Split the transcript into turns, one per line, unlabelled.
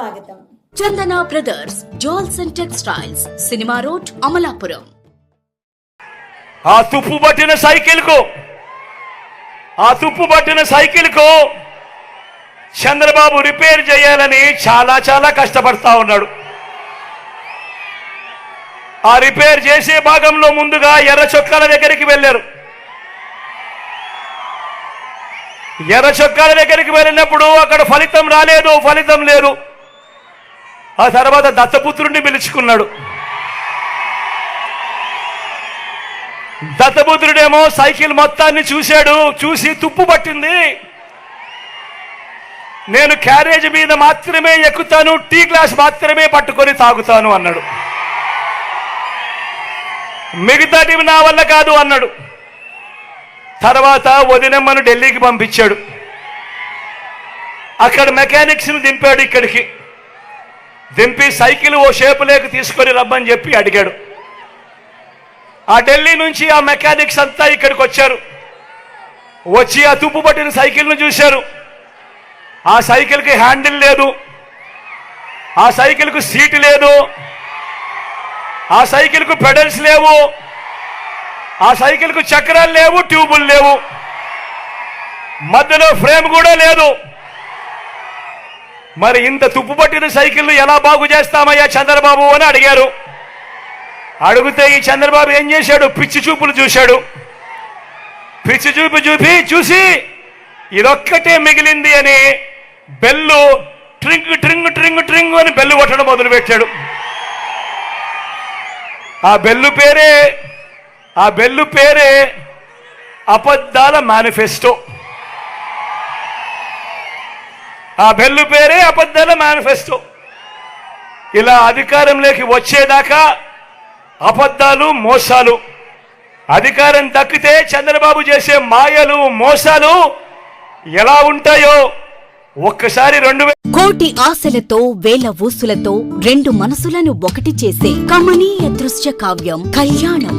స్వాగతం.
Chandana brothers jewels and textiles cinema road Amalapuram.
ఆ తుప్పు పట్టిన సైకిల్కు ఆ తుప్పు పట్టిన సైకిల్కు చంద్రబాబు రిపేర్ చేయాలని చాలా చాలా కష్టపడతా ఉన్నాడు. ఆ రిపేర్ చేసే భాగంలో ముందుగా ఎర్ర చొక్కాల దగ్గరికి వెళ్ళారు. ఎర్ర చొక్కాల దగ్గరికి వెళ్ళినప్పుడు అక్కడ ఫలితం రాలేదు ఫలితం లేదు. ఆ తర్వాత దత్తపుత్రుడిని పిలుచుకున్నాడు. దత్తపుత్రుడేమో సైకిల్ మొత్తాన్ని చూశాడు చూసి తుప్పు పట్టింది. నేను క్యారేజ్ మీద మాత్రమే ఎక్కుతాను టీ గ్లాస్ మాత్రమే పట్టుకొని తాగుతాను అన్నాడు. మిగతాటివి నా వల్ల కాదు అన్నాడు. తర్వాత వదినమ్మను ఢిల్లీకి పంపించాడు. అక్కడ మెకానిక్స్ని దింపాడు ఇక్కడికి. దింపి సైకిల్ ఓ షేపులేకి తీసుకొని రమ్మని చెప్పి అడిగాడు. ఆ ఢిల్లీ నుంచి ఆ మెకానిక్స్ అంతా ఇక్కడికి వచ్చారు. వచ్చి ఆ తుప్పు పట్టిన సైకిల్ను చూశారు. ఆ సైకిల్కి హ్యాండిల్ లేదు. ఆ సైకిల్కు సీట్ లేదు. ఆ సైకిల్కు పెడల్స్ లేవు. ఆ సైకిల్కు చక్రాలు లేవు ట్యూబులు లేవు. మధ్యలో ఫ్రేమ్ కూడా లేదు. మరి ఇంత తుప్పు పట్టిన సైకిళ్ళు ఎలా బాగు చేస్తామయ్యా చంద్రబాబు అని అడిగారు. అడిగితే ఈ చంద్రబాబు ఏం చేశాడు? పిచ్చి చూపులు చూశాడు. పిచ్చి చూపు చూపి చూసి ఇదొక్కటే మిగిలింది అని బెల్లు ట్రింగ్ ట్రింగ్ ట్రింగ్ ట్రింగ్ అని బెల్లు కొట్టడం మొదలుపెట్టాడు. ఆ బెల్లు పేరే ఆ బెల్లు పేరే అబద్ధాల మేనిఫెస్టో. ఆ బెల్లు పేరే అబద్ధాల మేనిఫెస్టో. ఇలా అధికారంలోకి వచ్చేదాకా అబద్ధాలు మోసాలు. అధికారం దక్కితే చంద్రబాబు చేసే మాయలు మోసాలు ఎలా ఉంటాయో ఒక్కసారి రెండు
కోటి ఆశలతో వేల ఊసులతో రెండు మనసులను ఒకటి చేసే కమనీయ దృశ్య కావ్యం కళ్యాణం.